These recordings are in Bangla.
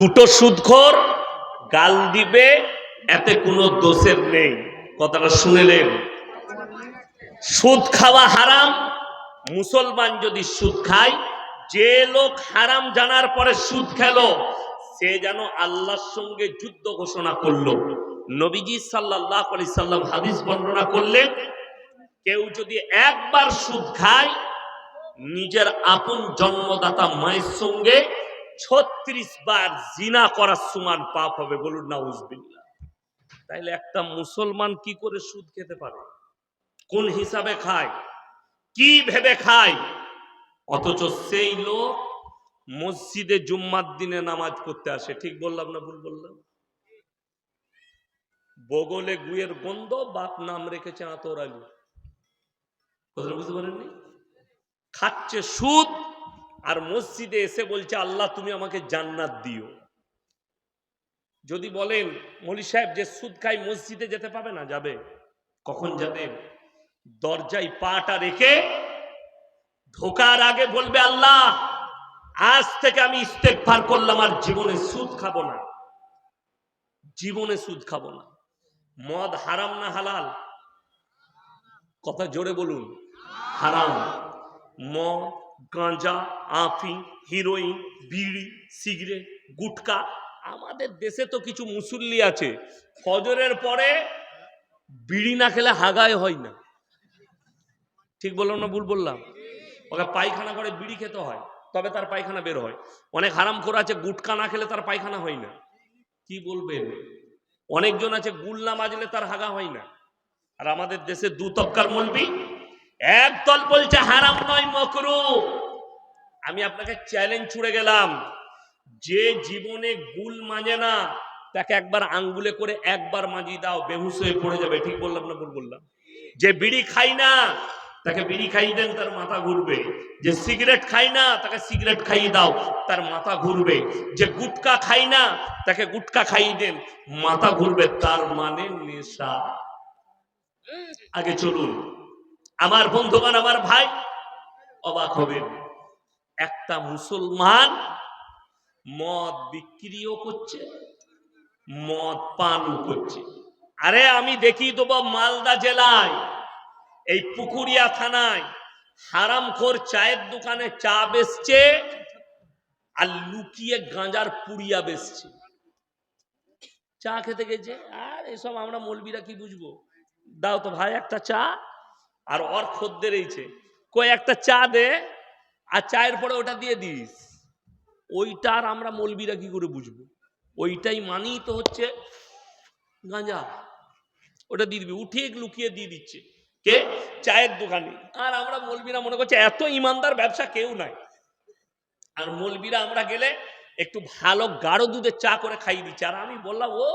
দুটো সুদখোর, গাল দিবে, এতে কোনো দোষের নেই। কথাটা শুনেলেন সুদ খাওয়া হারাম, মুসলমান যদি সুদ খায়, যে লোক হারাম জানার পরে সুদ খেলো, সে যেন আল্লাহর সঙ্গে যুদ্ধ ঘোষণা করল। নবীজি সাল্লাহ আলি সাল্লাম হাদিস বর্ণনা করলেন, কেউ যদি একবার সুদ খায়, নিজের আপন জন্মদাতা মায়ের সঙ্গে ছত্রিশ বার জিনা করার সমান পাপ হবে, বলুন না উজবিল্লা তাইলে একটা মুসলমান কি করে সুদ খেতে পারে? কোন হিসাবে খায়? কি ভেবে খায়? অথচ সেই লোক মসজিদে জুম্মার দিনে নামাজ পড়তে আসে। ঠিক বললাম না ভুল বললাম? বগলে গুয়ের গন্ধ বাপ নাম রেখেছে আতর আলী। কথাটা বুঝতে পারেননি? খাচ্ছে সুদ আর মসজিদে এসে বলছে, আল্লাহ, তুমি আমাকে জান্নাত দিও। যদি বলেন, মলি সাহেব, যে সুদ খাই মসজিদে যেতে পাবে না? যাবে। কখন যাবে? দরজায় পাটা রেখে ঢোকার আগে বলবে, আল্লাহ, আজ থেকে আমি ইস্তেকফার করলাম আর জীবনে সুদ খাব না। জীবনে সুদ খাব না। মদ হারাম না হালাল? কথা জোরে বলুন। হারাম। মদ গাঁজা আফিং হিরোইন, বিড়ি, সিগারেট, গুটকা। আমাদের দেশে তো কিছু মুসল্লি আছে, ফজরের পরে বিড়ি না খেলে হাগায় হয় না। ঠিক বললাম না ভুল বললাম? ওকে, পায়খানা করে বিড়ি খেতে হয়, তবে তার পায়খানা বের হয়। অনেক হারাম করে আছে, গুটকা না খেলে তার পায়খানা হয় না। কি বলবেন? অনেকজন আছে গুল না মাজলে তার হাগা হয় না। আর আমাদের দেশে দু তবকার মলবি একদল বলছে হারাম নয় মকরু। আমি আপনাকে চ্যালেঞ্জ ছুড়ে গেলাম। যে জীবনে গুল মাজে না তাকে একবার আঙ্গুলে করে একবার মাজিয়ে দাও বেহুশ হয়ে পড়ে যাবে। ঠিক বললাম না ভুল বললাম? যে বিড়ি খাই না তাকে বিড়ি খাইয়ে দেন তার মাথা ঘুরবে। যে সিগারেট খাই না তাকে সিগারেট খাইয়ে দাও তার মাথা ঘুরবে। যে গুটকা খাই না তাকে গুটকা খাইয়ে দেন মাথা ঘুরবে তার মানে নেশা। আগে চলুন। আমার বন্ধুগণ, আমার ভাই, অবাক হবেন। একটা মুসলমান মদ বিক্রিও করছে, মদ পানও করছে। আরে আমি দেখি দেবো মালদা জেলায়, এই পুকুরিয়া থানায় হারামখোর চায়ের দোকানে চা বেচছে আর লুকিয়ে গাঁজার পুড়িয়া বেচছে। চা খেতে গেছে? আর এসব আমরা মলবিরা কি বুঝব? দাও তো ভাই একটা চা। আর ওর খদ্দের এইছে কই একটা চা দে, আর চায়ের পরে ওটা দিয়ে দিস। ওইটা আর আমরা মলবিরা কি করে বুঝব? ওইটাই মানি তো হচ্ছে গাঁজা। ওটা দিয়ে দিবি। উঠিয়ে লুকিয়ে দিয়ে দিচ্ছে। কে? চায়ের দোকানে। আর আমরা মলবিরা মনে করছে, এত ইমানদার ব্যবসা কেউ নাই। আর মলবিরা আমরা গেলে একটু ভালো গাঢ় দুধের চা করে খাইয়ে দিচ্ছে। আর আমি বললাম ও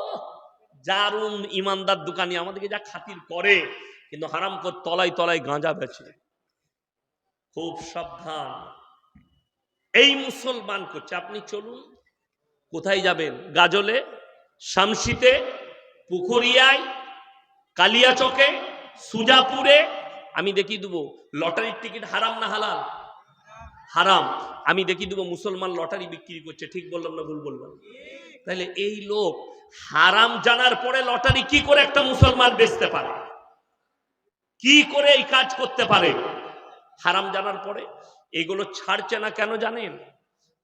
দারুণ ইমানদার দোকানি। আমাদেরকে যা খাতির করে। কিন্তু হারাম কর তলায় তলায় গাঁজা বেচে। খুব সাবধান। এই মুসলমান করছে। আপনি চলুন, কোথায় যাবেন? গাজলে শামসিতে পুকুরিয়ায় কালিয়াচকে, সুজাপুরে। আমি দেখিয়ে দেবো, লটারির টিকিট হারাম না হালাল? হারাম। আমি দেখিয়ে দেবো, মুসলমান লটারি বিক্রি করছে। ঠিক বললাম না ভুল বললাম? তাহলে এই লোক হারাম জানার পরে লটারি কি করে একটা মুসলমান বেচতে পারে? কি করে এই কাজ করতে পারে? হারাম জানার পরে এগুলো ছাড়ছে না কেন জানেন?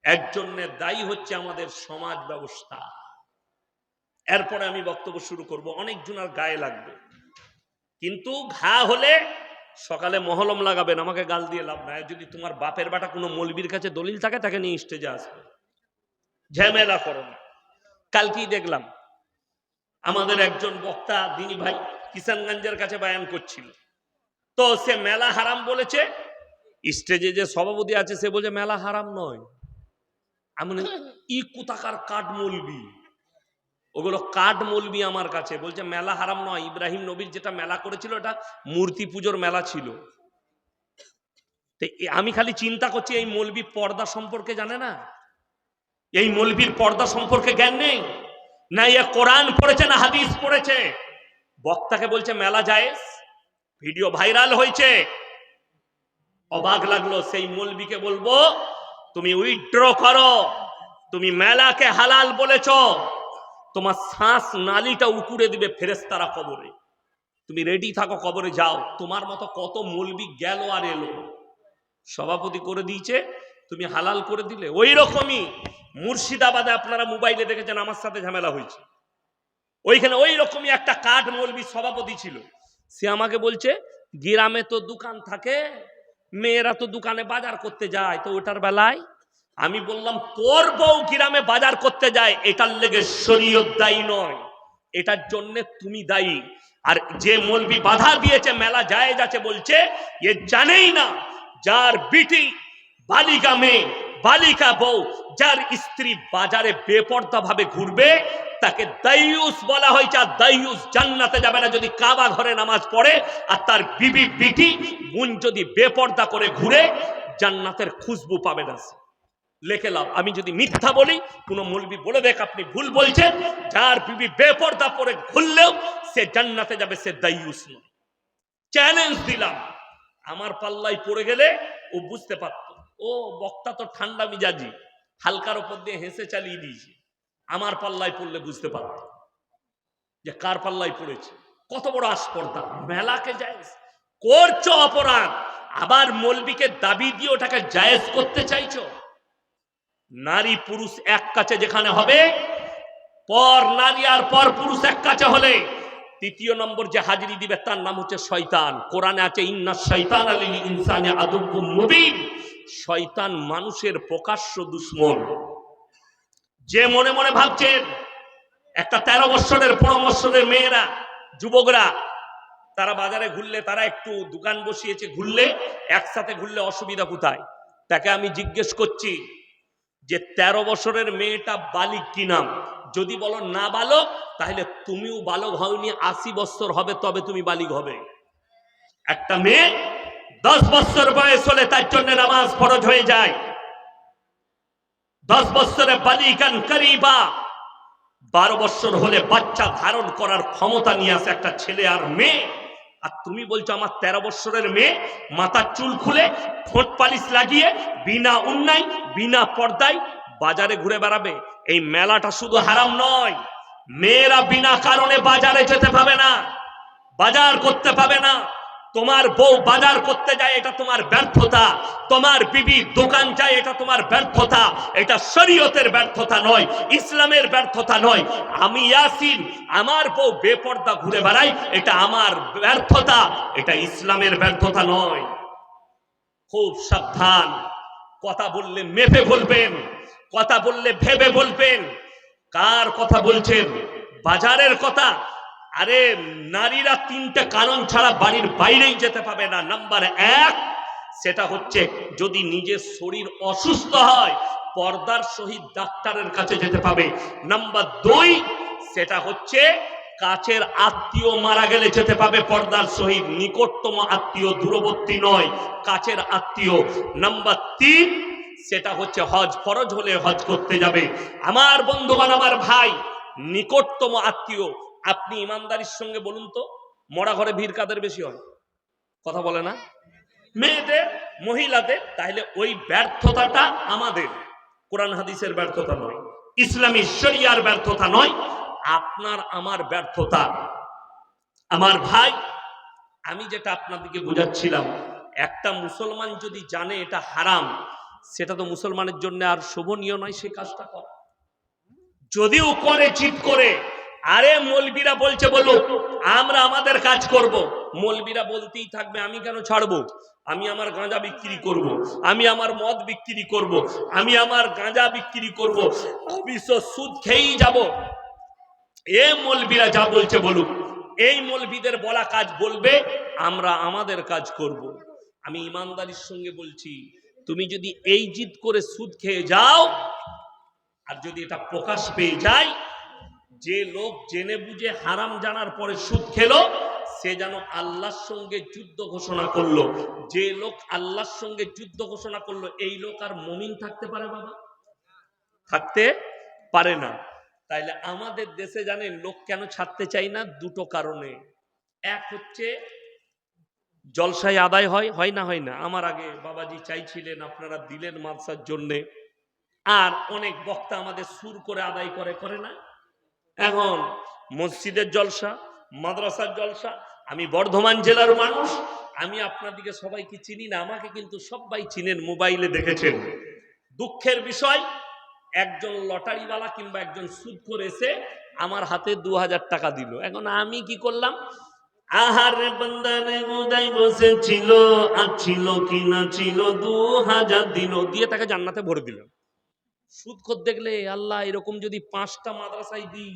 এর জন্যে দায়ী হচ্ছে আমাদের সমাজ ব্যবস্থা। এরপরে আমি বক্তব্য শুরু করব অনেক জনের গায়ে লাগবে। কিন্তু ঘা হলে সকালে মহলম লাগাবেন, আমাকে গাল দিয়ে লাভ নাই। যদি তোমার বাপের বাটা কোনো মলবির কাছে দলিল থাকে, তাকে নিয়ে স্টেজে আসবে। ঝামেলা করো না। কালকেই দেখলাম, আমাদের একজন বক্তা, দিনী ভাই, কিষানগঞ্জের কাছে বায়ান করছিল। তো সে মেলা হারাম বলেছে। স্টেজে যে সভাপতি আছে, সে বলছে, মেলা হারাম নয়। আমি ই কুতাকার কাঠ মলবি? ওগুলো কাঠ মলবি আমার কাছে। বলছে, মেলা হারাম নয়। ইব্রাহিম নবীর যেটা মেলা করেছিল, এটা মূর্তি পুজোর মেলা ছিল। আমি খালি চিন্তা করছি, এই মলবি পর্দা সম্পর্কে জানে না? এই মলবির পর্দা সম্পর্কে জ্ঞান নেই? না এ কোরআন পড়েছে, না হাদিস পড়েছে? বক্তাকে বলছে, মেলা জায়েজ? ভিডিও ভাইরাল হয়েছে। অবাক লাগল, সেই মলবিকে বলব, তুমি উইথড্র করো, তুমি মেলাকে হালাল বলেছ, তোমার শ্বাস নালিটা উকুড়ে দিবে ফেরেস্তারা কবরে। তুমি রেডি থাকো কবরে যাও। তোমার মতো কত মলবি গেল আর এলো। সভাপতি করে দিয়েছে, তুমি হালাল করে দিলে। ওই রকমই মুর্শিদাবাদে আপনারা মোবাইলে দেখেছেন, আমার সাথে ঝামেলা হয়েছে। ওইখানে ওই রকমই একটা কাঠ মলবি সভাপতি ছিল। সে আমাকে বলছে, গ্রামে তো দোকান থাকে, মেয়েরা তো দোকানে বাজার করতে যায়। তো ওটার বেলায় আমি বললাম, তোর বউ গ্রামে বাজার করতে যায়, এটার লেগে শরীয়ত দায়ী নয়। এটার জন্য তুমি দায়ী। আর যে মলবি বাধা দিয়েছে, মেলা যায় যাচ্ছে বলছে, এ জানেই না, যার বিটি বালিকা মেয়ে বালিকা বউ যার স্ত্রী বাজারে বেপর্দা ভাবে ঘুরবে, তাকে দাইয়ুস বলা হয়েছে আর দাইয়ুস জান্নাতে যাবে না যদি কাবা ঘরে নামাজ পড়ে, আর তার বিবি বিটি বোন যদি বেপর্দা করে ঘুরে, জান্নাতের খুশবু পাবে না। লেখে লাও আমি যদি মিথ্যা বলি, কোনো মৌলবি বলে দেখ, আপনি ভুল বলছেন। যার বিবি বেপর্দা পরে ঘুরলেও সে জান্নাতে যাবে, সে দাইয়ুস নয়। চ্যালেঞ্জ দিলাম। আমার পাল্লায় পড়ে গেলে ও বুঝতে পারত। ও বক্তা তো ঠান্ডা মিজাজি, হালকার ওপর দিয়ে হেসে চালিয়ে দিয়েছে। আমার পাল্লায় পড়লে বুঝতে পারত যে কার পাল্লায় পড়েছে। কত বড় আস্পর্ধা। মেলাকে জায়েজ। করছ অপরাধ। আবার মলবিকে দাবি দিয়ে ওটাকে জায়েজ করতে চাইছো? নারী পুরুষ এক কাছে যেখানে হবে, পর নারী আর পর পুরুষ এক কাছে হলে, তৃতীয় নম্বর যে হাজিরি দিবে তার নাম হচ্ছে শয়তান। কোরআনে আছে, ইন্না শয়তান আলিল ইনসানে আদুব্বুম মুবিন। শয়তান মানুষের প্রকাশ্য দুশ্মন। যে মনে মনে ভাবছেন একটা তেরো বৎসরের, পনেরো বৎসরের মেয়েরা, যুবকরা, তারা বাজারে ঘুরলে, তারা একটু দোকান বসিয়েছে ঘুরলে, একসাথে ঘুরলে অসুবিধা কোথায়? তাকে আমি জিজ্ঞেস করছি যে, তেরো বছরের মেয়েটা বালিক কি নাম যদি বলো না বালক, তাহলে তুমিও বালক হওনি, আশি বছর হবে, তবে তুমি বালিক হবে। একটা মেয়ে দশ বছর বয়স হলে তার জন্য নামাজ ফরজ হয়ে যায়। দশ বছরে বালিকান করিবা। বারো বছর হলে বাচ্চা ধারণ করার ক্ষমতা নিয়ে আসে একটা ছেলে আর মেয়ে। আর তুমি বলছো আমার তেরো বছরের মেয়ে, মাথার চুল খুলে ঠোঁট পালিশ লাগিয়ে বিনা উন্নায় বিনা পর্দায় বাজারে ঘুরে বেড়াবে। এই মেলাটা শুধু হারাম নয়, মেয়েরা বিনা কারণে বাজারে যেতে পাবে না, বাজার করতে পাবে না। তোমার বউ বাজার করতে যায়, এটা তোমার ব্যর্থতা। তোমার বিবি দোকান যায়, এটা তোমার ব্যর্থতা। এটা শরীয়তের ব্যর্থতা নয়, ইসলামের ব্যর্থতা নয়। আমি ইয়াসিন, আমার বউ বেপর্দা ঘুরে বেড়াই এটা আমার ব্যর্থতা, এটা ইসলামের ব্যর্থতা নয়। খুব সাবধান, কথা বললে মেপে বলবেন, কথা বললে ভেবে বলবেন। কার কথা বলছেন? বাজারের কথা আরে, নারীরা তিনটে কারণ ছাড়া বাড়ির বাইরেই যেতে পাবে না। নাম্বার এক, সেটা হচ্ছে যদি নিজের শরীর অসুস্থ হয়, পর্দার সহিত ডাক্তারের কাছে যেতে পাবে। নাম্বার দুই, সেটা হচ্ছে কাছের আত্মীয় মারা গেলে যেতে পাবে পর্দার সহিত। নিকটতম আত্মীয় দূরবর্তী নয়, কাছের আত্মীয়। নাম্বার তিন, সেটা হচ্ছে হজ ফরজ হলে হজ করতে যাবে। আমার বন্ধুবান আমার ভাই, নিকটতম আত্মীয় আপনি ইমানদারির সঙ্গে বলুন তো, মরা ঘরে ভিড় কাদের বেশি হয়? কথা বলে না? মেয়েদের, মহিলাদের, তাহলে ওই ব্যর্থতাটা আমাদের। কোরআন হাদিসের ব্যর্থতা নয়, ইসলামী শরিয়ার ব্যর্থতা নয়, আপনার আমার ব্যর্থতা। আমার ভাই, আমি যেটা আপনাদেরকে বুঝাচ্ছিলাম, একটা মুসলমান যদি জানে এটা হারাম, সেটা তো মুসলমানের জন্য আর শোভনীয় নয় সে কাজটা করা। যদিও করে চিট করে আরে মলবিরা বলছে বলুক আমরা আমাদের কাজ করব মলবিরা বলতেই থাকবে, আমি কেন ছাড়বো আমি আমার গাঁজা বিক্রি করব। আমি আমার মদ বিক্রি করব। আমি আমার গাঁজা বিক্রি করব। তো সুদ খেয়েই যাব এ মলবিরা যা বলছে, বলুক এই মলবিদের বলা কাজ বলবে, আমরা আমাদের কাজ করব। আমি ইমানদারির সঙ্গে বলছি, তুমি যদি এই জিদ করে সুদ খেয়ে যাও, আর যদি এটা প্রকাশ পেয়ে যায় যে লোক জেনে বুঝে হারাম জানার পরে সুদ খেলো, সে যেন আল্লাহর সঙ্গে যুদ্ধ ঘোষণা করল। যে লোক আল্লাহর সঙ্গে যুদ্ধ ঘোষণা করল, এই লোক আর মমিন থাকতে পারে বাবা? থাকতে পারে না। তাইলে আমাদের দেশে জানেন, লোক কেন ছাড়তে চাই না? দুটো কারণে। এক হচ্ছে, জলসায় আদায় হয় হয় না হয় না? আমার আগে বাবাজি চাইছিলেন, আপনারা দিলেন মাদ্রাসার জন্যে। আর অনেক বক্তা আমাদের সুর করে আদায় করে করে না? এখন মসজিদের জলসা, মাদ্রাসার জলসা, আমি বর্ধমান জেলার মানুষ, আমি আপনাদিকে সবাইকে চিনি না, আমাকে কিন্তু সবাই চিনেন, মোবাইলে দেখেছেন। দুঃখের বিষয়, একজন লটারিওয়ালা কিংবা একজন সুদ করে এসে আমার হাতে দু হাজার টাকা দিল। এখন আমি কি করলাম? আহারে বন্দারে, উদয় বসেছিল আর ছিল কি না ছিল দু হাজার দিল, দিয়ে তাকে জান্নাতে ভরে দিলাম। সুদ খোর দেখলে, আল্লাহ এরকম যদি পাঁচটা মাদ্রাসায় দিই,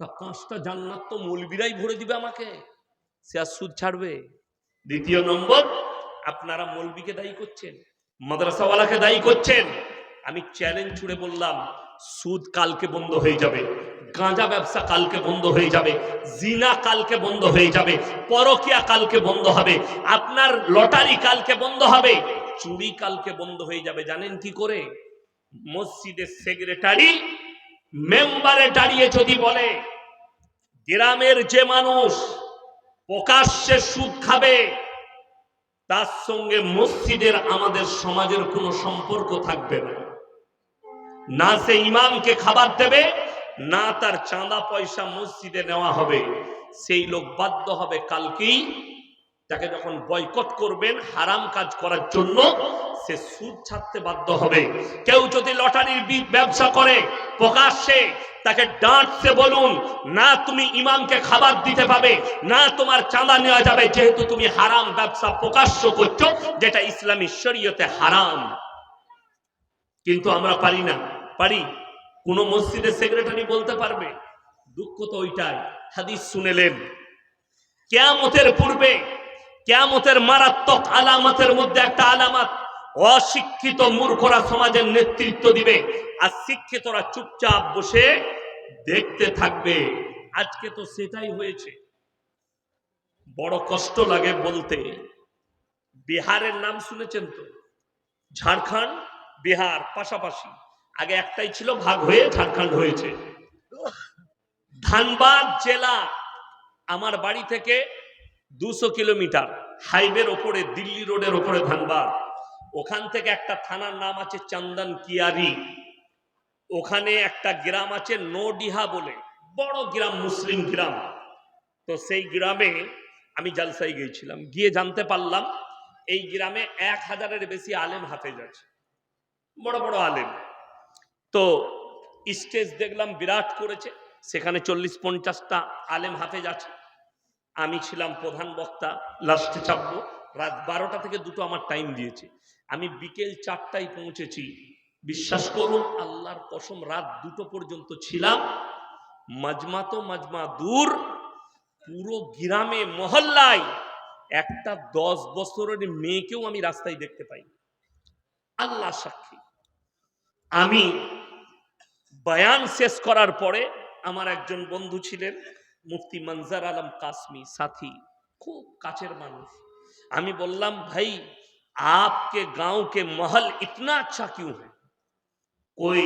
তা পাঁচটা জান্নাত তো মৌলবিরাই ভরে দিবে আমাকে। সে আর সুদ ছাড়বে। দ্বিতীয় নম্বর, আপনারা মৌলবিকে দায়ী করছেন, মাদ্রাসাওয়ালাকে দায়ী করছেন। আমি চ্যালেঞ্জ ছুড়ে বললাম, সুদ কালকে বন্ধ হয়ে যাবে, গাঁজা ব্যবসা কালকে বন্ধ হয়ে যাবে, জিনা কালকে বন্ধ হয়ে যাবে, পরকিয়া কালকে বন্ধ হবে, আপনার লটারি কালকে বন্ধ হবে, চুরি কালকে বন্ধ হয়ে যাবে, জানেন কি করে? মসজিদের সেক্রেটারি, মেম্বারে দাঁড়িয়ে যদি বলে, গ্রামের যে মানুষ প্রকাশ্যে সুদ খাবে, তার সঙ্গে মসজিদের আমাদের সমাজের কোনো সম্পর্ক থাকবে না। না সে ইমামকে খাবার দেবে, না তার চাঁদা পয়সা মসজিদে নেওয়া হবে। সেই লোক বাধ্য হবে কালকেই তাকে যখন বয়কট করবেন হারাম কাজ করার জন্য, সে সুদ ছাড়তে বাধ্য হবে। কেউ যদি লটারির ব্যবসা করে, প্রকাশ্যে তাকে ডাঁটতে বলুন, না, তুমি ইমামকে খাবার দিতে পাবে, না, তোমার চাঁদা নেওয়া যাবে, যেহেতু তুমি হারাম ব্যবসা প্রকাশ্য করছ, যেটা ইসলামী শরীয়তে হারাম। কিন্তু আমরা পারি না। পারি? কোন মসজিদের সেক্রেটারি বলতে পারবে? দুঃখ তো ওইটাই। হাদিস শুনেলেন কেয়ামতের পূর্বে কেয়ামতের মারাত্মক আলামতের মধ্যে একটা আলামত, অশিক্ষিত মূর্খরা সমাজের নেতৃত্ব দিবে। আর শিক্ষিতরা চুপচাপ বসে দেখতে থাকবে। আজকে তো সেটাই হয়েছে। বড় কষ্ট লাগে বলতে। বিহারের নাম শুনেছেন তো? ঝাড়খণ্ড, বিহার পাশাপাশি। আগে একটাই ছিল, ভাগ হয়ে ঝাড়খণ্ড হয়েছে। ধানবাদ জেলা আমার বাড়ি থেকে দুশো কিলোমিটার হাইওয়ের ওপরে, দিল্লি রোডের ওপরে ধানবাদ ওখান থেকে একটা থানার নাম আছে চন্দন কিয়ারি। ওখানে একটা গ্রাম আছে নোডিহা বলে, বড় গ্রাম, মুসলিম গ্রাম। তো সেই গ্রামে আমি জালসাই গিয়েছিলাম। গিয়ে জানতে পারলাম, এই গ্রামে এক হাজারের বেশি আলেম হাফেজ আছে। বড় বড় আলেম। তো স্টেজ দেখলাম, বিরাট করেছে। সেখানে চল্লিশ, পঞ্চাশটা আলেম হাফেজ আছে। আমি ছিলাম প্রধান বক্তা লাস্টে চাপবো। রাত বারোটা থেকে দুটো আমার টাইম দিয়েছে। আমি বিকেল চারটায় পৌঁছেছি। বিশ্বাস করুন, আল্লাহর কসম, রাত দুটো পর্যন্ত ছিলাম। মাজমা তো মাজমা দূর, পুরো গ্রামে, মহল্লায় একটা দশ বছরের মেয়েকেও আমি রাস্তায় দেখতে পাই। আল্লাহ সাক্ষী। আমি বয়ান শেষ করার পরে আমার একজন বন্ধু ছিলেন। মুফতি মনজার আলম কাসমি সাথী খুব কাছের মানুষ আমি বললাম ভাই आपके गांव के महल इतना अच्छा क्यों है कोई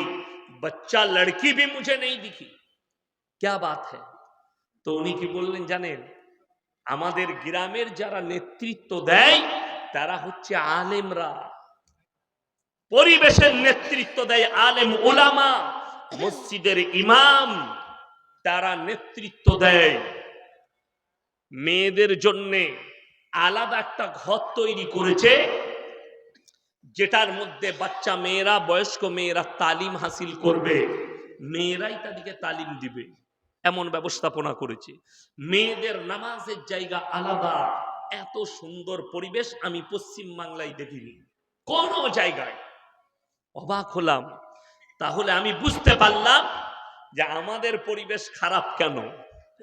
बच्चा लड़की भी मुझे नहीं दिखी क्या बात है তো উনি কি বললেন জানেন আমাদের গ্রামের যারা নেতৃত্ব দেয় তারা হচ্ছে আলেমরা পরিবেশের নেতৃত্ব দেয় আলেম ওলামা মসজিদের ইমাম তারা নেতৃত্ব দেয়। মেয়েদের জন্যে আলাদা একটা ঘর তৈরি করেছে, যেটার মধ্যে বাচ্চা মেয়েরা, বয়স্ক মেয়েরা তালিম হাসিল করবে। মেয়েরাই তাদেরকে তালিম দিবে। এমন ব্যবস্থাপনা করেছে। মেয়েদের নামাজের জায়গা আলাদা। এত সুন্দর পরিবেশ আমি পশ্চিম বাংলায় দেখিনি। কোন জায়গায়। অবাক হলাম। তাহলে আমি বুঝতে পারলাম যে আমাদের পরিবেশ খারাপ কেন?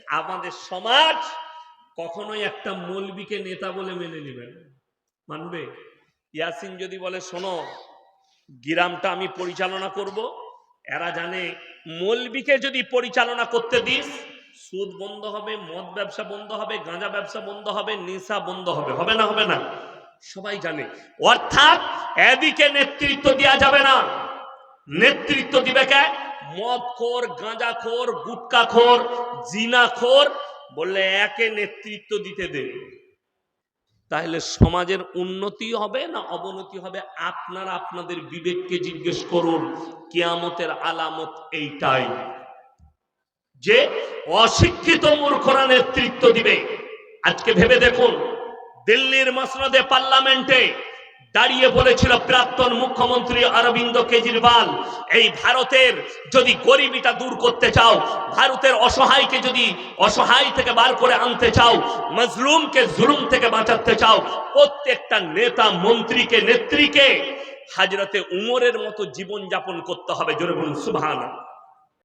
আমাদের সমাজ কখনোই একটা মৌলবীকে নেতা বলে মেনে নেবে না। মানবে? ইয়াসিন যদি বলে, শোনো, গ্রামটা আমি পরিচালনা করব। এরা জানে মৌলবীকে যদি পরিচালনা করতে দিস, সুদ বন্ধ হবে, মদ ব্যবসা বন্ধ হবে, গাঁজা ব্যবসা বন্ধ হবে, নেশা বন্ধ হবে। হবে না হবে না? সবাই জানে। অর্থাৎ এদিকে নেতৃত্ব দেওয়া যাবে না। নেতৃত্ব দিবে কে? মদ খোর গাঁজা খোর গুটকা খোর জিনা খোর বললে একে নেতৃত্ব দিতে দে তাহলে সমাজের উন্নতি হবে না অবনতি হবে? আপনারা আপনাদের বিবেককে জিজ্ঞেস করুন, কিয়ামতের আলামত এইটাই যে অশিক্ষিত মূর্খরা নেতৃত্ব দিবে। আজকে ভেবে দেখুন, দিল্লির মসনদে পার্লামেন্টে দাঁড়িয়ে বলেছিল প্রাক্তন মুখ্যমন্ত্রী অরবিন্দ কেজরিওয়াল, এই ভারতের যদি গরিবিটা দূর করতে চাও, ভারতের অসহায়কে যদি অসহায় থেকে বার করে আনতে চাও, মজলুমকে জুলুম থেকে বাঁচাতে চাও, প্রত্যেকটা নেতা মন্ত্রীকে, নেত্রীকে হাজরতে উমরের মতো জীবন যাপন করতে হবে। জোরে বলুন, সুবহানাল্লাহ।